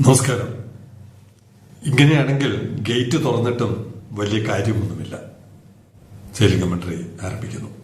നമസ്കാരം. ഇങ്ങനെയാണെങ്കിൽ ഗേറ്റ് തുറന്നിട്ടും വലിയ കാര്യമൊന്നുമില്ല. സെയിലിംഗ് കമന്ററി ആരംഭിക്കുന്നു.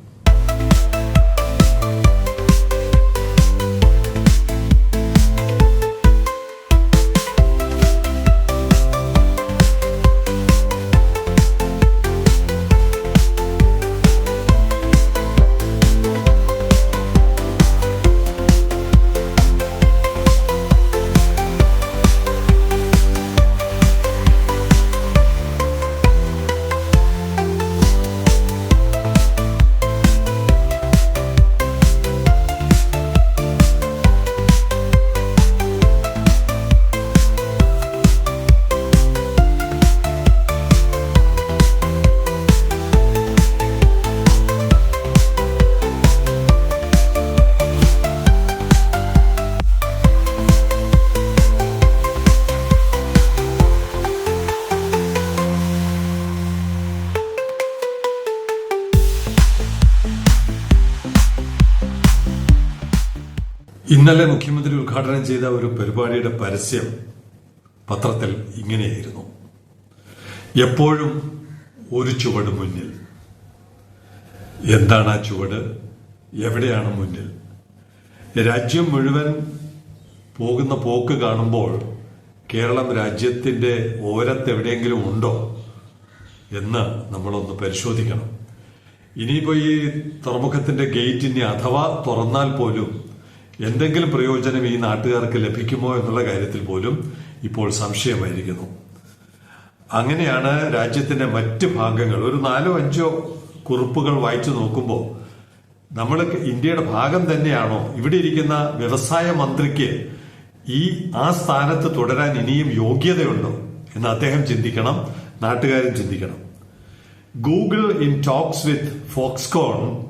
ഇന്നലെ മുഖ്യമന്ത്രി ഉദ്ഘാടനം ചെയ്ത ഒരു പരിപാടിയുടെ പരസ്യം പത്രത്തിൽ ഇങ്ങനെയായിരുന്നു. എപ്പോഴും ഒരു ചുവട് മുന്നിൽ. എന്താണ് ആ ചുവട്? എവിടെയാണ് മുന്നിൽ? രാജ്യം മുഴുവൻ പോകുന്ന പോക്ക് കാണുമ്പോൾ കേരളം രാജ്യത്തിന്റെ ഓരത്തെവിടെയെങ്കിലും ഉണ്ടോ എന്ന് നമ്മളൊന്ന് പരിശോധിക്കണം. ഇനിയിപ്പോ ഈ തുറമുഖത്തിന്റെ ഗേറ്റ് ഇനി അഥവാ തുറന്നാൽ പോലും എന്തെങ്കിലും പ്രയോജനം ഈ നാട്ടുകാർക്ക് ലഭിക്കുമോ എന്നുള്ള കാര്യത്തിൽ പോലും ഇപ്പോൾ സംശയമായിരിക്കുന്നു. അങ്ങനെയാണ് രാജ്യത്തിന്റെ മറ്റ് ഭാഗങ്ങൾ. ഒരു നാലോ അഞ്ചോ കുറിപ്പുകൾ വായിച്ചു നോക്കുമ്പോൾ നമ്മൾ ഇന്ത്യയുടെ ഭാഗം തന്നെയാണോ? ഇവിടെ ഇരിക്കുന്ന വ്യവസായ മന്ത്രിക്ക് ഈ ആ സ്ഥാനത്ത് തുടരാൻ ഇനിയും യോഗ്യതയുണ്ടോ എന്ന് അദ്ദേഹം ചിന്തിക്കണം നാട്ടുകാരും ചിന്തിക്കണം. Google in talks with Foxconn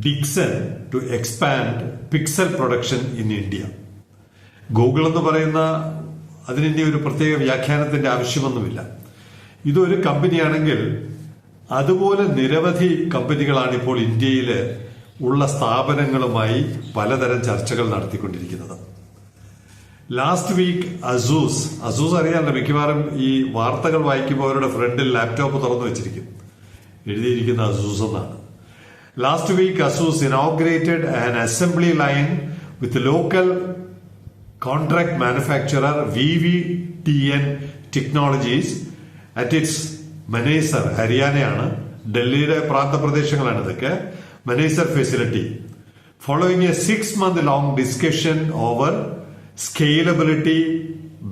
Dixon to expand pixel production in India Google എന്ന് പറയുന്ന അതിനിന്റെ ഒരു പ്രത്യേക വ്യാഖ്യാനത്തിന്റെ ആവശ്യമൊന്നുമില്ല. ഇതൊരു കമ്പനിയാണെങ്കിൽ അതുപോലെ നിരവധി കമ്പനികളാണ് ഇപ്പോൾ ഇന്ത്യയിൽ ഉള്ള സ്ഥാപനങ്ങളുമായി പലതരം ചർച്ചകൾ നടത്തിക്കൊണ്ടിരിക്കുന്നത്. ലാസ്റ്റ് വീക്ക് അസൂസ് അസൂസ് അറിയാമല്ലോ മിക്കവാറും ഈ വാർത്തകൾ വായിക്കുമ്പോൾ അവരുടെ ഫ്രണ്ടിൽ ലാപ്ടോപ്പ് തുറന്നു വെച്ചിരിക്കും. എഴുതിയിരിക്കുന്ന അസൂസ് എന്നാണ്. Last week, ASUS inaugurated an assembly line with local contract manufacturer VVTN Technologies at its Manesar ഹരിയാനയാണ് ഡൽഹിയുടെ പ്രാന്തപ്രദേശങ്ങളാണ് ഇതൊക്കെ. Manesar facility following a six month long discussion over scalability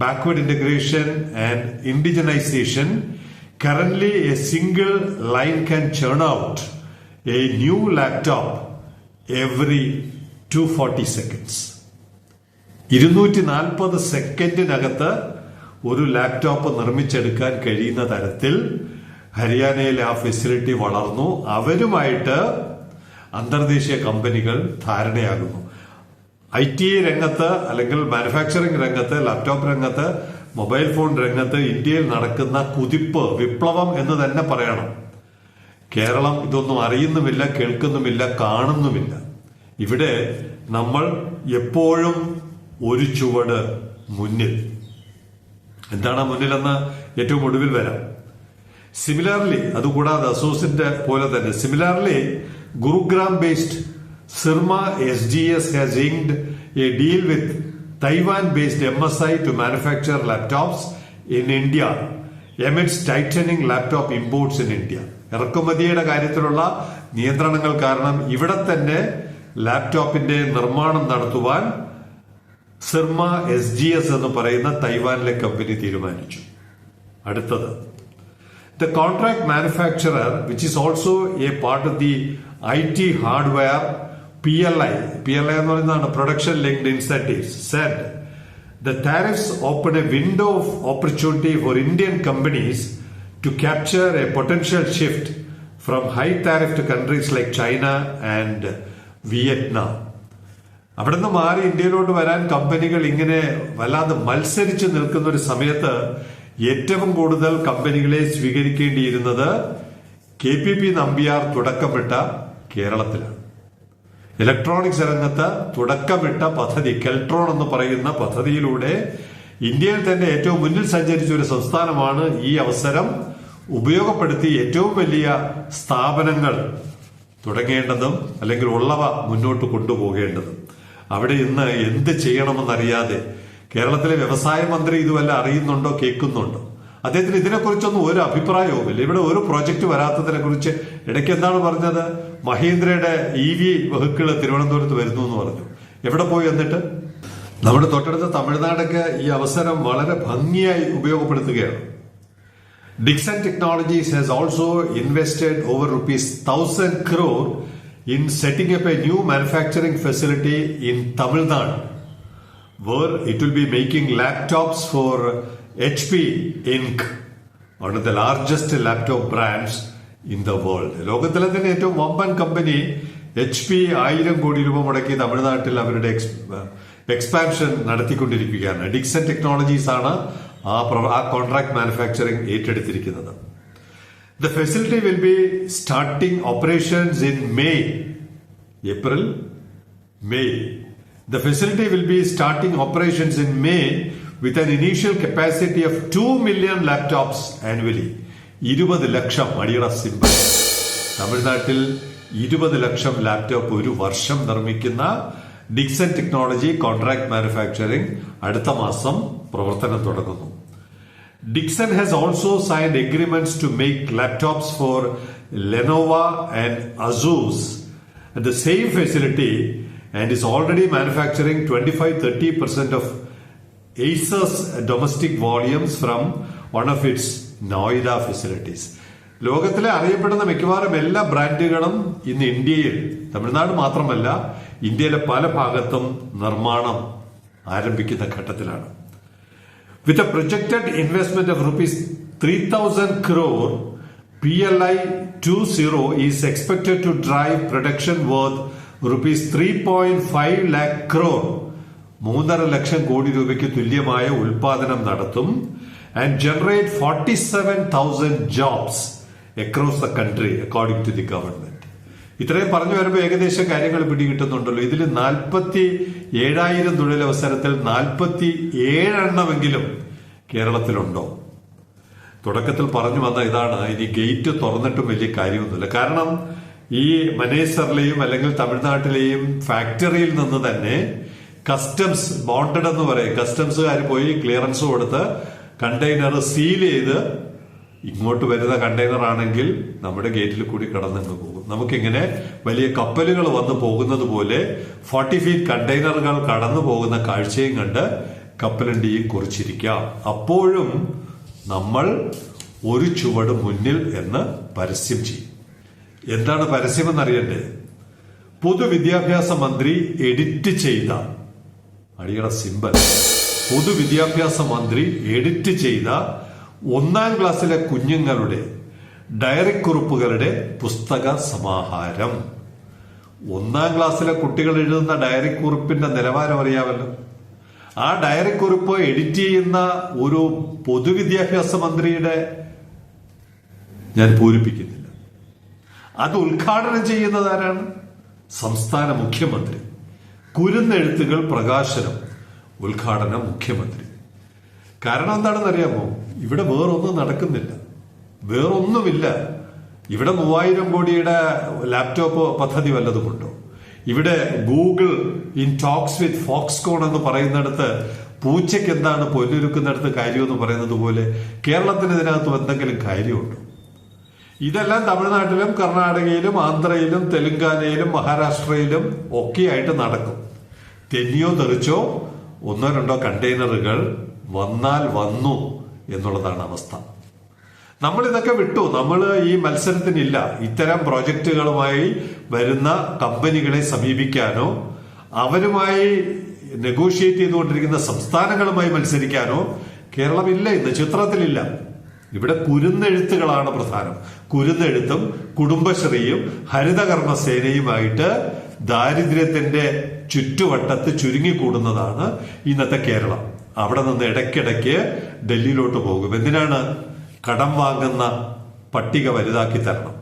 backward integration and indigenisation currently a single line can churn out a new laptop every 240 seconds. ഇരുന്നൂറ്റി നാൽപ്പത് സെക്കൻഡിനകത്ത് ഒരു laptop നിർമ്മിച്ചെടുക്കാൻ കഴിയുന്ന തരത്തിൽ ഹരിയാനയിലെ ആ ഫെസിലിറ്റി വളർന്നു. അവരുമായിട്ട് അന്തർദേശീയ കമ്പനികൾ ധാരണയാകുന്നു. ഐ ടി രംഗത്ത് അല്ലെങ്കിൽ മാനുഫാക്ചറിംഗ് രംഗത്ത് ലാപ്ടോപ്പ് രംഗത്ത് മൊബൈൽ ഫോൺ രംഗത്ത് ഇന്ത്യയിൽ നടക്കുന്ന കുതിപ്പ് വിപ്ലവം എന്ന് തന്നെ പറയണം. കേരളം ഇതൊന്നും അറിയുന്നുമില്ല കേൾക്കുന്നുമില്ല കാണുന്നുമില്ല. ഇവിടെ നമ്മൾ എപ്പോഴും ഒരു ചുവട് മുന്നിൽ. എന്താണ് മുന്നിലെന്ന് ഏറ്റവും ഒടുവിൽ വരാം. സിമിലർലി അതുകൂടാതെ അസോസിന്റെ പോലെ തന്നെ similarly Gurugram based Syrma S G S has inked a deal with Taiwan based M S I to manufacture laptops in India amidst tightening laptop imports in India ഇറക്കുമതിയുടെ കാര്യത്തിലുള്ള നിയന്ത്രണങ്ങൾ കാരണം ഇവിടെ തന്നെ ലാപ്ടോപ്പിന്റെ നിർമ്മാണം നടത്തുവാൻ സിർമ എസ് ജി എസ് എന്ന് പറയുന്ന തൈവാനിലെ company തീരുമാനിച്ചു. അടുത്തത് the contract manufacturer which is also a part of the I T hardware P L I P L I എന്ന് പറയുന്നതാണ് production linked incentives said the tariffs open a window of opportunity for Indian companies to capture a potential shift from high tariff to countries like China and Vietnam. അവിടെ നിന്ന് മാറി ഇന്ത്യയിലോട്ട് വരാൻ കമ്പനികൾ ഇങ്ങനെ വല്ലാതെ മത്സരിച്ച് നിൽക്കുന്ന ഒരു സമയത്ത് ഏറ്റവും കൂടുതൽ കമ്പനികളെ സ്വീകരിക്കേണ്ടിയിരുന്നത് കെ പി പി നമ്പ്യാർ തുടക്കമിട്ട കേരളത്തിലാണ് ഇലക്ട്രോണിക്സ് രംഗത്ത് തുടക്കമിട്ട പദ്ധതി കെൽട്രോൺ എന്ന് പറയുന്ന പദ്ധതിയിലൂടെ ഇന്ത്യയിൽ തന്നെ ഏറ്റവും മുന്നിൽ സഞ്ചരിച്ച ഒരു സംസ്ഥാനമാണ് ഈ അവസരം ഉപയോഗപ്പെടുത്തി ഏറ്റവും വലിയ സ്ഥാപനങ്ങൾ തുടങ്ങേണ്ടതും അല്ലെങ്കിൽ ഉള്ളവ മുന്നോട്ട് കൊണ്ടുപോകേണ്ടതും. അവിടെ ഇന്ന് എന്ത് ചെയ്യണമെന്നറിയാതെ കേരളത്തിലെ വ്യവസായ മന്ത്രി ഇതുവല്ല അറിയുന്നുണ്ടോ കേൾക്കുന്നുണ്ടോ? അദ്ദേഹത്തിന് ഇതിനെക്കുറിച്ചൊന്നും ഒരു അഭിപ്രായവുമില്ല. ഇവിടെ ഒരു പ്രോജക്റ്റ് വരാത്തതിനെ കുറിച്ച് ഇടയ്ക്ക് എന്താണ് പറഞ്ഞത്? മഹീന്ദ്രയുടെ ഇ വി വെഹിക്കിൾ തിരുവനന്തപുരത്ത് വരുന്നു എന്ന് പറഞ്ഞു. എവിടെ പോയി എന്നിട്ട്? നമ്മുടെ തൊട്ടടുത്ത തമിഴ്നാടൊക്കെ ഈ അവസരം വളരെ ഭംഗിയായി ഉപയോഗപ്പെടുത്തുകയാണ്. Dixon Technologies has also invested over rupees 1000 crore in setting up a new manufacturing facility in Tamil Nadu where it will be making laptops for HP Inc. one of the largest laptop brands in the world. ലോകത്തിലെ തന്നെ ഏറ്റവും വമ്പൻ company H P ആയിരം കോടി രൂപ മുടക്കി തമിഴ്നാട്ടിൽ അവരുടെ എക്സ്പാൻഷൻ നടത്തിക്കൊണ്ടിരിക്കുകയാണ് ഡിക്സൺ ടെക്നോളജീസ് ആണ് ആ ആ contract manufacturing ഏറ്റെടുത്തിരിക്കുന്നത്. The facility will be starting operations in May April May the facility will be starting operations in May with an initial capacity of two million laptops annually ഇരുപത് lakh അടിയറ simple തമിഴ്നാട്ടിൽ ഇരുപത് ലക്ഷം laptop ഒരു വർഷം നിർമ്മിക്കുന്ന Dixon technology contract manufacturing അടുത്ത മാസം പ്രവർത്തനം തുടങ്ങുന്നു. Dixon has also signed agreements to make laptops for Lenovo and Asus at the same facility and is already manufacturing 25-30% of Acer's domestic volumes from one of its Noida facilities. ലോകത്തിലെ അറിയപ്പെടുന്ന മിക്കവാറും എല്ലാ ബ്രാൻഡുകളും ഇന്ന് ഇന്ത്യയിൽ തമിഴ്നാട് മാത്രമല്ല ഇന്ത്യയിലെ പല ഭാഗത്തും നിർമ്മാണം ആരംഭിക്കുന്ന ഘട്ടത്തിലാണ് With a projected investment of rupees 3000 crore, PLI 20 is expected to drive production worth rupees 3.5 lakh crore. മൂന്നര ലക്ഷം കോടി രൂപയ്ക്ക് തുല്യമായ ഉൽപാദനം നടത്തും and generate forty seven thousand jobs across the country according to the government ഇത്രയും പറഞ്ഞു വരുമ്പോൾ ഏകദേശം കാര്യങ്ങൾ പിടികിട്ടുന്നുണ്ടല്ലോ ഇതിൽ നാൽപ്പത്തി ഏഴായിരം തൊഴിലവസരത്തിൽ നാൽപ്പത്തി ഏഴെണ്ണമെങ്കിലും കേരളത്തിലുണ്ടോ? തുടക്കത്തിൽ പറഞ്ഞു വന്ന ഇതാണ്. ഇനി ഗേറ്റ് തുറന്നിട്ടും വലിയ കാര്യമൊന്നുമില്ല. കാരണം ഈ മനേസറിലെയും അല്ലെങ്കിൽ തമിഴ്നാട്ടിലെയും ഫാക്ടറിയിൽ നിന്ന് തന്നെ കസ്റ്റംസ് ബോണ്ടഡ് എന്ന് പറയും. കസ്റ്റംസുകാർ പോയി ക്ലിയറൻസ് കൊടുത്ത് കണ്ടെയ്നർ സീൽ ചെയ്ത് ഇങ്ങോട്ട് വരുന്ന കണ്ടെയ്നർ ആണെങ്കിൽ നമ്മുടെ ഗേറ്റിൽ കൂടി കടന്നങ്ങ് പോകും. നമുക്കിങ്ങനെ വലിയ കപ്പലുകൾ വന്ന് പോകുന്നത് പോലെ ഫോർട്ടി ഫീറ്റ് കണ്ടെയ്നറുകൾ കടന്നു പോകുന്ന കാഴ്ചയും കണ്ട് കപ്പലണ്ടിയും കുറിച്ചിരിക്കാം. അപ്പോഴും നമ്മൾ ഒരു ചുവട് മുന്നിൽ എന്ന് പരസ്യം ചെയ്യും. എന്താണ് പരസ്യം എന്നറിയണ്ടേ? പൊതുവിദ്യാഭ്യാസ മന്ത്രി എഡിറ്റ് ചെയ്ത അടിയുടെ സിമ്പൽ പൊതുവിദ്യാഭ്യാസ മന്ത്രി എഡിറ്റ് ചെയ്ത ഒന്നാം ക്ലാസ്സിലെ കുഞ്ഞുങ്ങളുടെ ഡയറി കുറിപ്പുകളുടെ പുസ്തക സമാഹാരം. ഒന്നാം ക്ലാസ്സിലെ കുട്ടികൾ എഴുതുന്ന ഡയറി കുറിപ്പിന്റെ നിലവാരം അറിയാമല്ലോ. ആ ഡയറി കുറിപ്പ് എഡിറ്റ് ചെയ്യുന്ന ഒരു പൊതുവിദ്യാഭ്യാസ മന്ത്രിയുടെ ഞാൻ പൂരിപ്പിക്കുന്നില്ല. അത് ഉദ്ഘാടനം ചെയ്യുന്നത് ആരാണ്? സംസ്ഥാന മുഖ്യമന്ത്രി. കുരുന്നെഴുത്തുകൾ പ്രകാശനം. ഉദ്ഘാടനം മുഖ്യമന്ത്രി. കാരണം എന്താണെന്ന് അറിയാമോ? ഇവിടെ വേറൊന്നും നടക്കുന്നില്ല. വേറൊന്നുമില്ല. ഇവിടെ മൂവായിരം കോടിയുടെ ലാപ്ടോപ്പ് പദ്ധതി വല്ലതുമുണ്ടോ? ഇവിടെ Google in talks with Foxconn എന്ന് പറയുന്നിടത്ത് പൂച്ചയ്ക്ക് എന്താണ് പൊല്ലൊരുക്കുന്നിടത്ത് കാര്യമെന്ന് പറയുന്നത് പോലെ കേരളത്തിന് ഇതിനകത്ത് എന്തെങ്കിലും കാര്യമുണ്ടോ? ഇതെല്ലാം തമിഴ്നാട്ടിലും കർണാടകയിലും ആന്ധ്രയിലും തെലുങ്കാനയിലും മഹാരാഷ്ട്രയിലും ഒക്കെയായിട്ട് നടക്കും. തെന്നിയോ തെറിച്ചോ ഒന്നോ രണ്ടോ കണ്ടെയ്നറുകൾ വന്നാൽ വന്നു എന്നുള്ളതാണ് അവസ്ഥ. നമ്മൾ ഇതൊക്കെ വിട്ടു. നമ്മൾ ഈ മത്സരത്തിനില്ല. ഇത്തരം പ്രോജക്റ്റുകളുമായി വരുന്ന കമ്പനികളെ സമീപിക്കാനോ അവരുമായി നെഗോഷിയേറ്റ് ചെയ്തുകൊണ്ടിരിക്കുന്ന സംസ്ഥാനങ്ങളുമായി മത്സരിക്കാനോ കേരളമില്ല ഇന്ന്. ചിത്രത്തിലില്ല. ഇവിടെ കുരുന്നെഴുത്തുകളാണ് പ്രധാനം. കുരുന്നെഴുത്തും കുടുംബശ്രീയും ഹരിതകർമ്മ സേനയുമായിട്ട് ദാരിദ്ര്യത്തിന്റെ ചുറ്റുവട്ടത്ത് ചുരുങ്ങിക്കൂടുന്നതാണ് ഇന്നത്തെ കേരളം. അവിടെ നിന്ന് ഇടയ്ക്കിടയ്ക്ക് ഡൽഹിയിലോട്ട് പോകും. എന്തിനാണ്? കടം വാങ്ങുന്ന പട്ടിക വലുതാക്കി തരണം.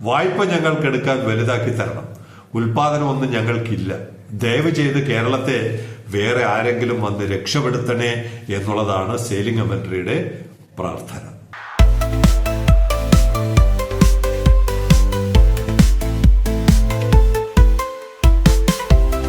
വായ്പ ഞങ്ങൾക്ക് എടുക്കാൻ വലുതാക്കി തരണം. ഉൽപാദനമൊന്നും ഞങ്ങൾക്കില്ല. ദയവ് ചെയ്ത് കേരളത്തെ വേറെ ആരെങ്കിലും വന്ന് രക്ഷപ്പെടുത്തണേ എന്നുള്ളതാണ് സേലിംഗ് കമന്ററിയുടെ പ്രാർത്ഥന.